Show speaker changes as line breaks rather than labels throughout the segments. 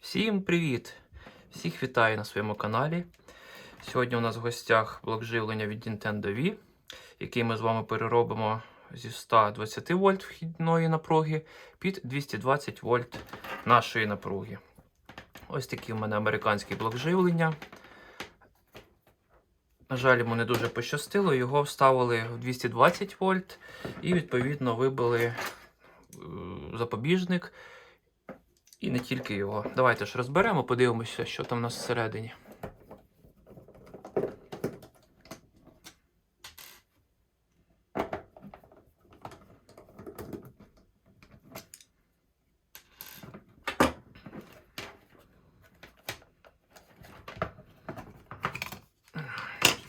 Всім привіт! Всіх вітаю на своєму каналі. Сьогодні у нас в гостях блок живлення від Nintendo Wii, який ми з вами переробимо зі 120 вольт вхідної напруги під 220 вольт нашої напруги. Ось такий у мене американський блок живлення. На жаль, йому не дуже пощастило. Його вставили в 220 вольт і, відповідно, вибили е, запобіжник. І не тільки його. Давайте ж розберемо, подивимося, що там у нас всередині.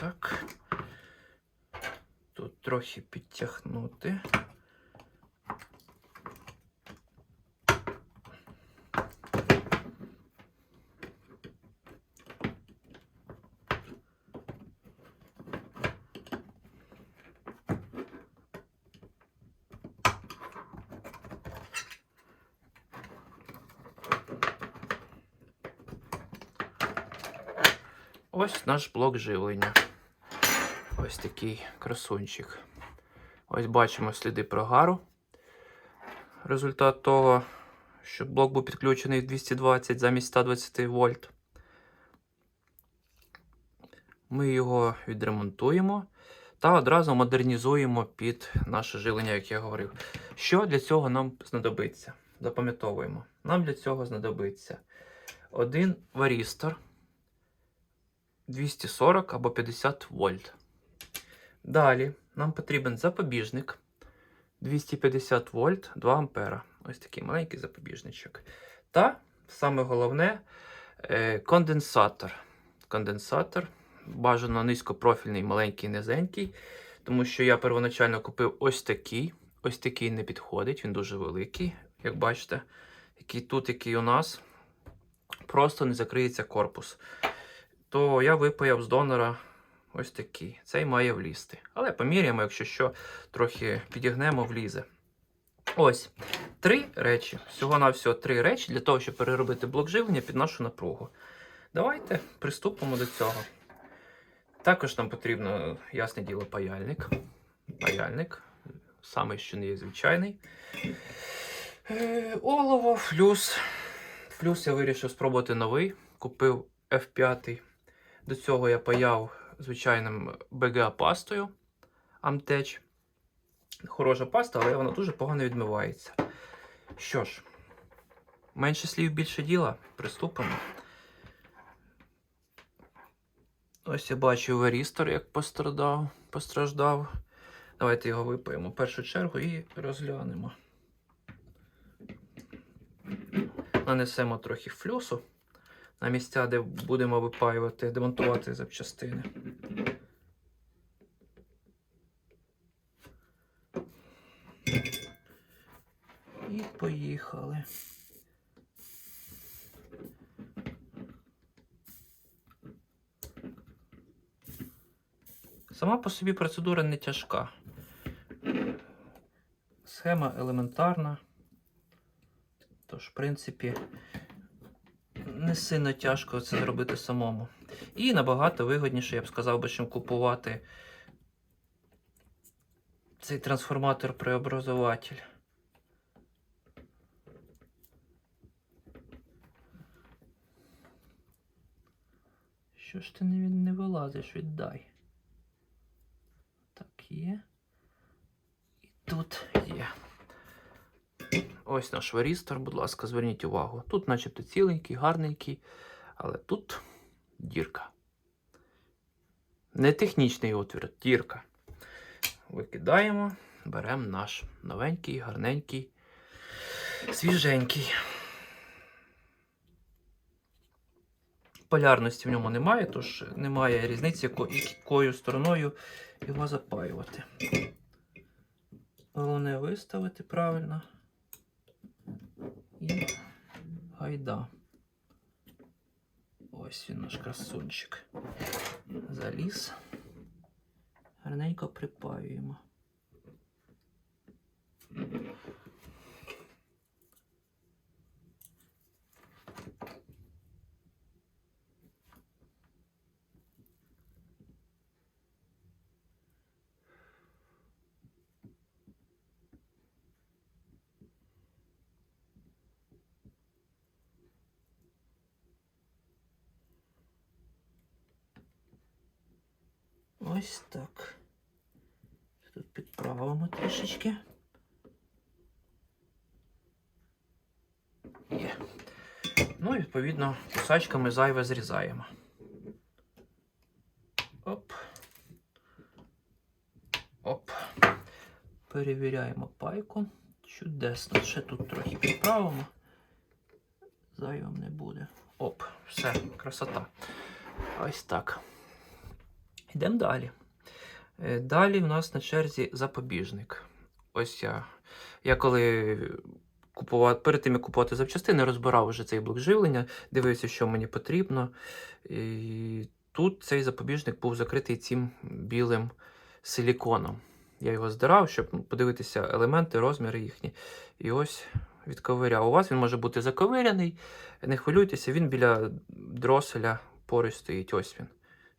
Так. Тут трохи підтягнути. Ось наш блок живлення. Ось такий красунчик. Ось бачимо сліди прогару. Результат того, що блок був підключений в 220 замість 120 вольт. Ми його відремонтуємо та одразу модернізуємо під наше живлення, як я говорив. Що для цього нам знадобиться? Запам'ятовуємо. Нам для цього знадобиться один варістор 240 або 50 вольт. Далі нам потрібен запобіжник 250 вольт 2 ампера. Ось такий маленький запобіжничок. Та саме головне е, конденсатор. Конденсатор бажано низькопрофільний, маленький, низенький. Тому що я первоначально купив ось такий. Ось такий не підходить, він дуже великий, як бачите. Який тут, який у нас. Просто не закриється корпус. То я випаяв з донора ось такий. Цей має влізти. Але поміряємо, якщо що, трохи підігнемо, влізе. Ось три речі. Всього-навсього три речі для того, щоб переробити блок живлення під нашу напругу. Давайте приступимо до цього. Також нам потрібно, ясне діло, паяльник. Паяльник. Саме, що не є звичайний. Е, Олово, флюс. Флюс я вирішив спробувати новий. Купив F5. До цього я паяв звичайним BGA пастою Amtech. Хороша паста, але вона дуже погано відмивається. Що ж, менше слів, більше діла. Приступимо. Ось я бачу варістор, як пострадав, постраждав. Давайте його випаємо в першу чергу і розглянемо. Нанесемо трохи флюсу на місця, де будемо випаювати, демонтувати запчастини. І поїхали. Сама по собі процедура не тяжка. Схема елементарна. Тож, в принципі, не сильно тяжко це зробити самому. І набагато вигодніше, я б сказав би, чим купувати цей трансформатор-преобразователь. Що ж ти не, не вилазиш, віддай. Так, є. І тут є. Ось наш варістор, будь ласка, зверніть увагу. Тут начебто ціленький, гарненький, але тут дірка. Не технічний отвір, дірка. Викидаємо, беремо наш новенький, гарненький, свіженький. Полярності в ньому немає, тож немає різниці, якою стороною його запаювати. Головне виставити правильно. І гайда. Ось він наш красунчик. Заліз. Гарненько припаюємо. Ось так. Тут підправимо трішечки. Є. Ну відповідно кусачками зайве зрізаємо. Оп. Оп. Перевіряємо пайку. Чудесно. Ще тут трохи підправимо. Зайвим не буде. Оп, все, красота. Ось так. Йдемо далі. Е, Далі в нас на черзі запобіжник. Ось я. Я коли купував, перед тим як купувати запчастини, розбирав вже цей блок живлення, дивився, що мені потрібно. І тут цей запобіжник був закритий цим білим силіконом. Я його здирав, щоб ну, подивитися елементи, розміри їхні. І ось відковиряв. У вас він може бути заковиряний. Не хвилюйтеся, він біля дроселя поруч стоїть. Ось він.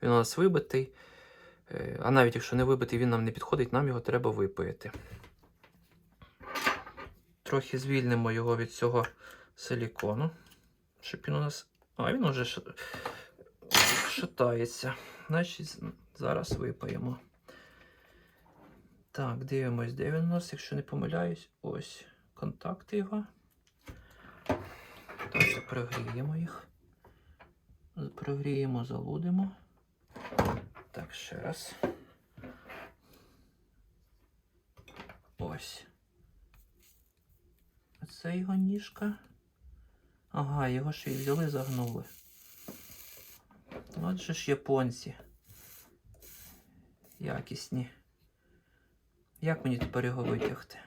Він у нас вибитий. Е, А навіть якщо не вибитий, він нам не підходить, нам його треба випаяти. Трохи звільнимо його від цього силікону, щоб він у нас. А, він уже шатається. Значить, зараз випаємо. Так, дивимось, де він у нас, якщо не помиляюсь, ось контакти його. Так, прогріємо їх. Прогріємо, залудимо. Так, ще раз. Ось. Це його ніжка. Ага, його ще й взяли, загнули. От же ж японці. Якісні. Як мені тепер його витягти?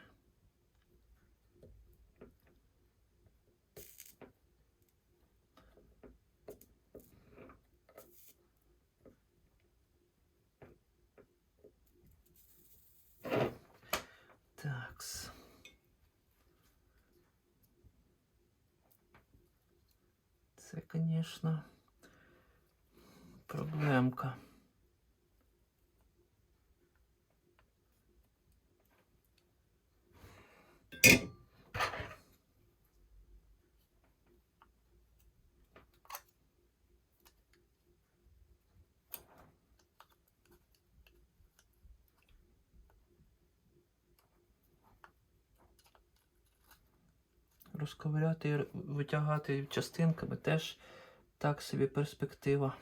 Такс. Це, звісно, проблемка. Розковиряти і витягати частинками теж так собі перспектива.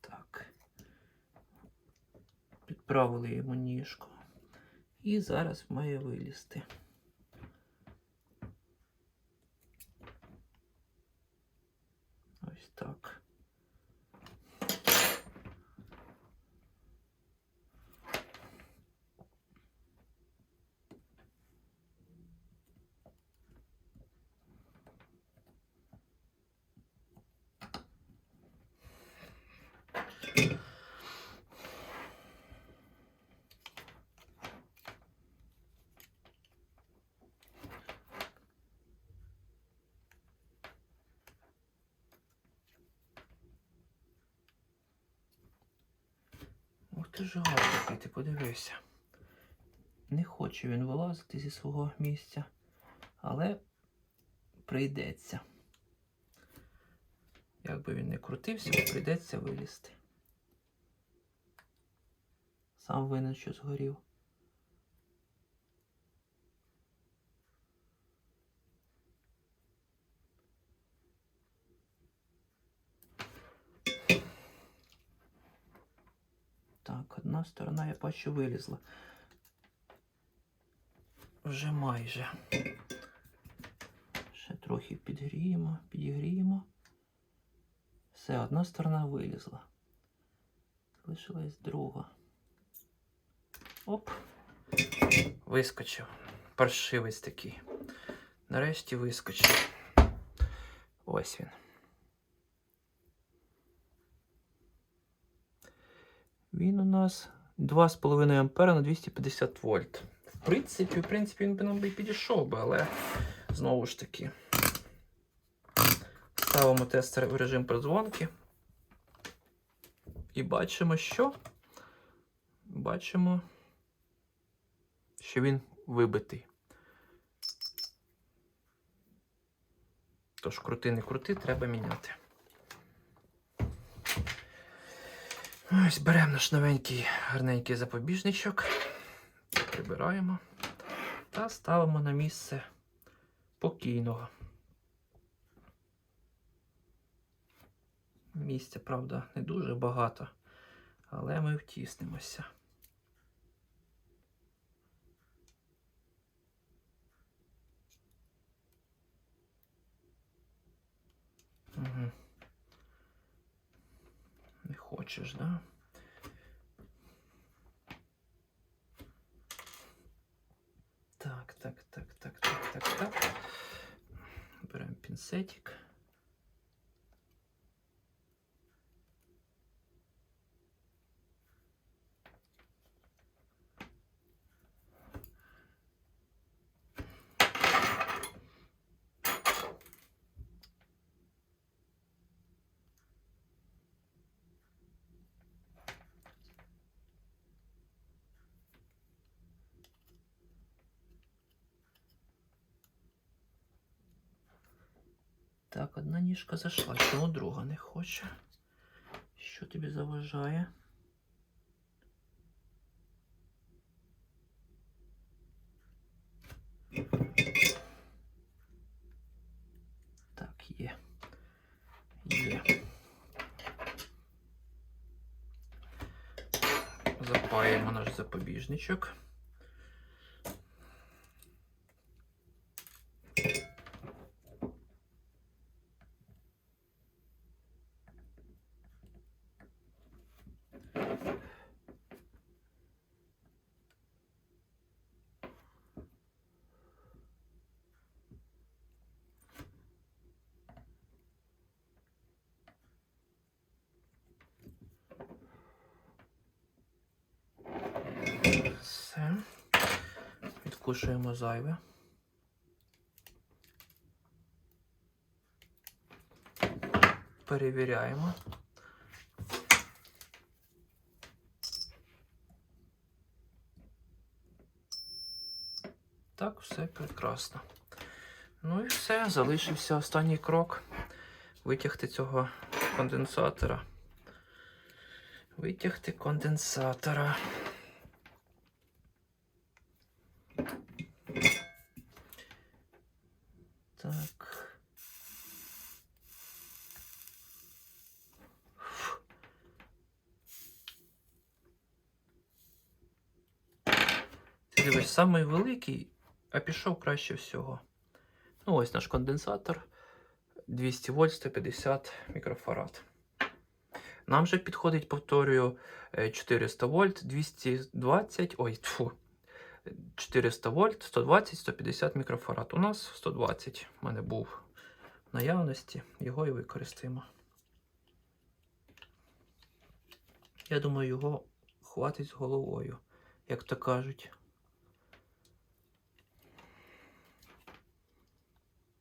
Так. Підправили йому ніжку. І зараз має вилізти. Ось так. Ж гарний, ти подивився. Не хоче він вилазити зі свого місця, але прийдеться. Як би він не крутився, прийдеться вилізти. Сам винен, що згорів. Одна сторона, я бачу, вилізла. Вже майже. Ще трохи підгріємо, підігріємо. Все, одна сторона вилізла. Залишилась друга. Оп. Вискочив. Паршивець такий. Нарешті вискочив. Ось він. Він у нас 2,5 ампера на 250 вольт. В принципі, в принципі, він би нам би і підійшов би, але знову ж таки. Ставимо тестер в режим продзвонки. І бачимо, що? Бачимо, що він вибитий. Тож крути не крути, треба міняти. Ось беремо наш новенький гарненький запобіжничок, прибираємо та ставимо на місце покійного. Місця, правда, не дуже багато, але ми втіснемося. Угу. Не хочеш, да? Так, так, так, так, так, так, так. Беремо пінцетик. Так, одна ніжка зайшла, чому друга не хоче? Що тобі заважає? Так, є. Є. Запаємо наш запобіжничок. Все. Відкушуємо зайве. Перевіряємо. Так, все прекрасно. Ну і все, залишився останній крок. Витягти цього конденсатора. Витягти конденсатора. Так. Дивись, самий великий, а пішов краще всього. Ну, ось наш конденсатор 200 вольт 150 мікрофарад. Нам же підходить, повторюю, е, 400 вольт, 220, ой, тьфу, 400 вольт, 120, 150 мікрофарад. У нас 120 в мене був в наявності, його і використаємо. Я думаю, його хватить з головою, як то кажуть.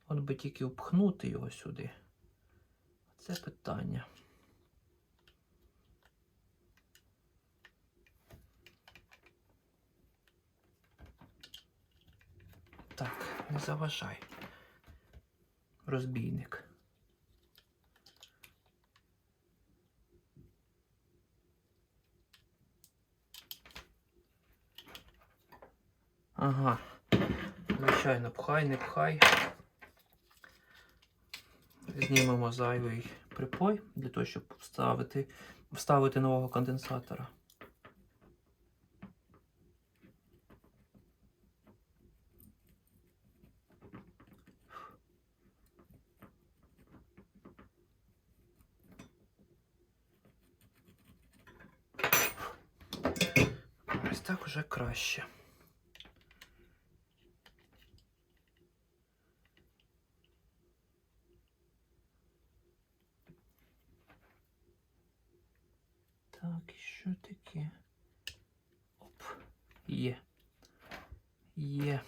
От би тільки впхнути його сюди. Це питання. Так, не заважай. Розбійник. Ага. Звичайно, пхай, не пхай. Знімемо зайвий припой для того, щоб вставити, вставити нового конденсатора. Ось так уже краще. Так, і що таке? Оп. Є. Є.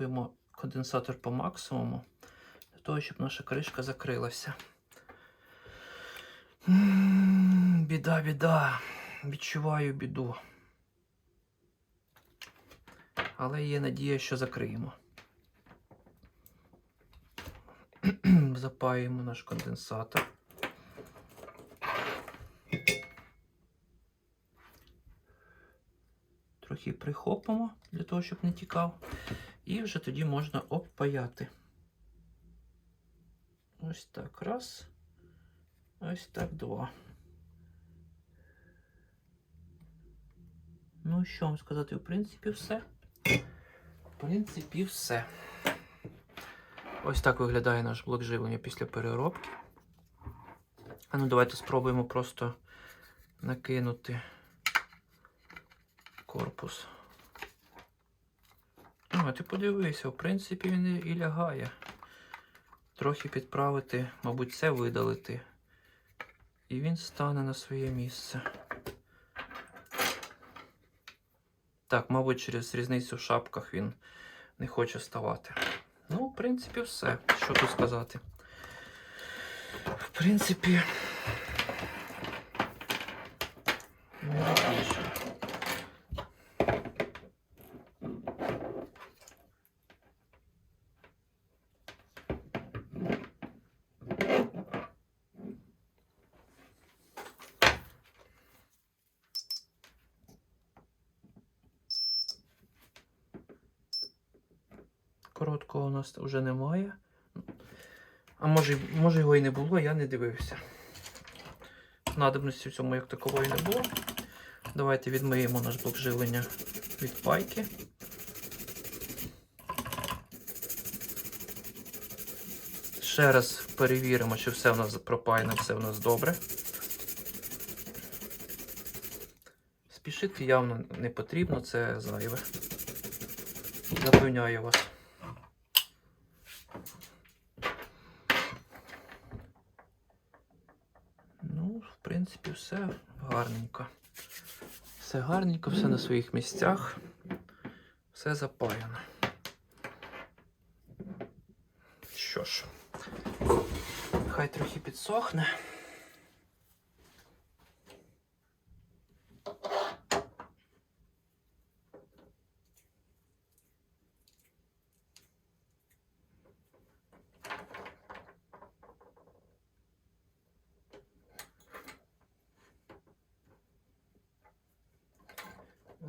Пропихуємо конденсатор по максимуму для того, щоб наша кришка закрилася. Біда, біда. Відчуваю біду. Але є надія, що закриємо. Запаюємо наш конденсатор. Трохи прихопимо для того, щоб не тікав. І вже тоді можна обпаяти. Ось так. Раз. Ось так два. Ну, що вам сказати, в принципі, все. В принципі, все. Ось так виглядає наш блок живлення після переробки. А ну давайте спробуємо просто накинути корпус. А, ти подивися, в принципі, він і лягає. Трохи підправити, мабуть, це видалити. І він стане на своє місце. Так, мабуть, через різницю в шапках він не хоче ставати. Ну, в принципі, все. Що тут сказати? В принципі. Короткого у нас вже немає. А може, може його і не було, я не дивився. Надобності в цьому як такової не було. Давайте відмиємо наш блок живлення від пайки. Ще раз перевіримо, чи все в нас пропаяно, все в нас добре. Спішити явно не потрібно, це зайве. Запевняю вас. Ну, в принципі, все гарненько. Все гарненько, все на своїх місцях. Все запаяно. Що ж, хай трохи підсохне.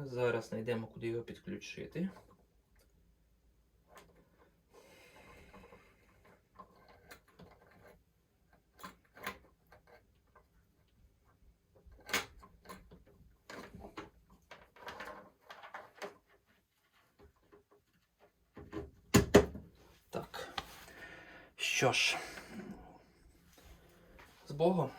Зараз знайдемо, куди його підключити. Що ж, з Богом.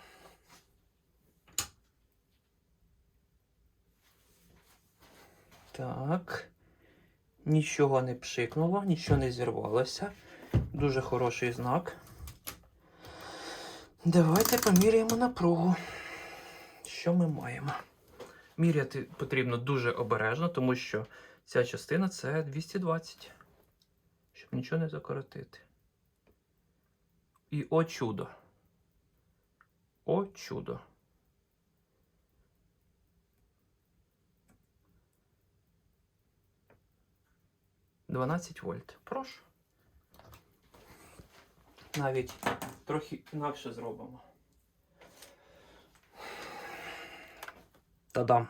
Так. Нічого не пшикнуло, нічого не зірвалося. Дуже хороший знак. Давайте поміряємо напругу. Що ми маємо? Міряти потрібно дуже обережно, тому що ця частина це 220. Щоб нічого не закоротити. І о чудо. О чудо. Дванадцять вольт. Прошу. Навіть трохи інакше зробимо. Та-дам.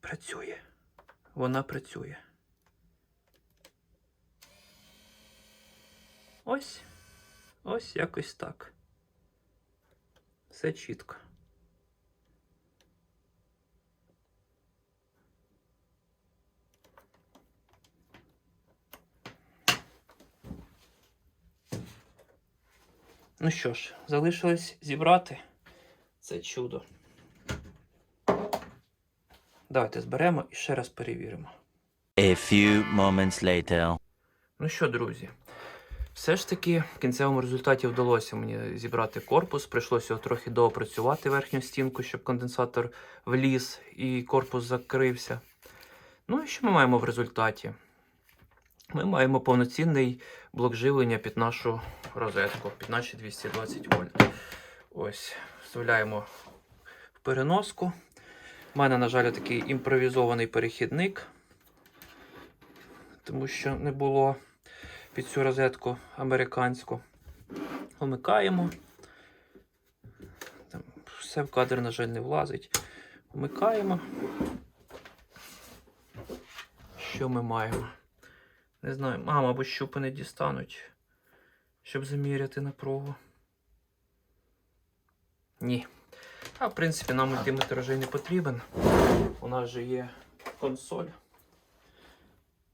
Працює. Вона працює. Ось. Ось якось так. Все чітко. Ну що ж, залишилось зібрати це чудо. Давайте зберемо і ще раз перевіримо.
A few moments later.
Ну що, друзі? Все ж таки в кінцевому результаті вдалося мені зібрати корпус. Прийшлося його трохи доопрацювати верхню стінку, щоб конденсатор вліз і корпус закрився. Ну і що ми маємо в результаті? Ми маємо повноцінний блок живлення під нашу розетку, під наші 220 вольт. Ось, вставляємо в переноску. У мене, на жаль, такий імпровізований перехідник, тому що не було під цю розетку американську. Вмикаємо. Там все в кадр, на жаль, не влазить. Вмикаємо. Що ми маємо? Не знаю. А, мабуть, щупи не дістануть, щоб заміряти напругу. Ні. А в принципі, нам мультиметр вже не потрібен. У нас же є консоль.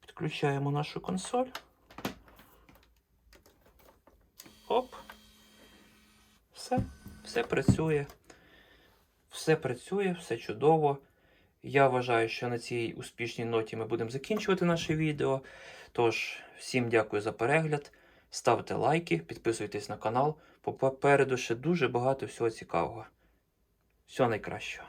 Підключаємо нашу консоль. Оп. Все, все працює. Все працює, все чудово. Я вважаю, що на цій успішній ноті ми будемо закінчувати наше відео. Тож, всім дякую за перегляд. Ставте лайки, підписуйтесь на канал. Попереду ще дуже багато всього цікавого. Всього найкращого.